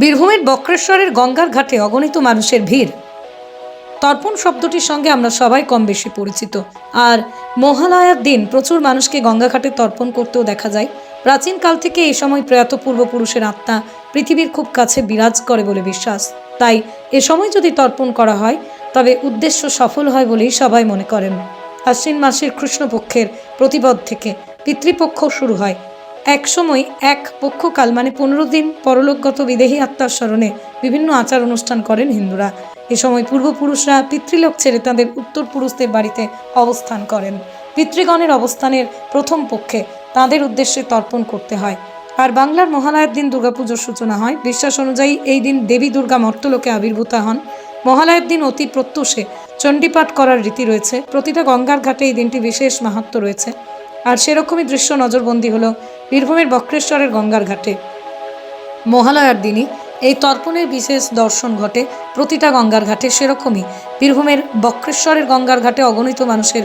বীরভূমের বক্রেশ্বরের গঙ্গার ঘাটে অগণিত মানুষের ভিড়। তর্পণ শব্দটির সঙ্গে আমরা সবাই কম বেশি পরিচিত। আর মহালয়ার দিন প্রচুর মানুষকে গঙ্গাঘাটে তর্পণ করতেও দেখা যায়। প্রাচীনকাল থেকে এই সময় প্রয়াত পূর্বপুরুষের আত্মা পৃথিবীর খুব কাছে বিরাজ করে বলে বিশ্বাস। তাই এ সময় যদি তর্পণ করা হয়, তবে উদ্দেশ্য সফল হয় বলেই সবাই মনে করেন। আশ্বিন মাসের কৃষ্ণপক্ষের প্রতিপদ থেকে পিতৃপক্ষ শুরু হয় এক সময় এক পক্ষকাল মানে পনেরো দিন পরলোকগত বিদেহী আত্মার স্মরণে বিভিন্ন আচার অনুষ্ঠান করেন হিন্দুরা। এ সময় পূর্বপুরুষরা পিতৃলোক ছেড়ে তাদের উত্তর পুরুষদের বাড়িতে অবস্থান করেন। পিতৃগণের অবস্থানের প্রথম পক্ষে তাদের উদ্দেশ্যে তর্পণ করতে হয়। আর বাংলার মহালয়ার দিন দুর্গাপুজোর সূচনা হয়। বিশ্বাস অনুযায়ী এই দিন দেবী দুর্গা মর্তলোকে আবির্ভূতা হন। মহালয়ের দিন অতি প্রত্যুষে চণ্ডীপাঠ করার রীতি রয়েছে। প্রতিটা গঙ্গার ঘাটে এই দিনটি বিশেষ মাহাত্ম রয়েছে। আর সেরকমই দৃশ্য নজরবন্দি হলো বীরভূমের বক্রেশ্বরের গঙ্গার ঘাটে। মহালয়ার দিনই এই তর্পণের বিশেষ দর্শন ঘটে প্রতিটা গঙ্গার ঘাটে। সেরকমই বীরভূমের বক্রেশ্বরের গঙ্গার ঘাটে অগণিত মানুষের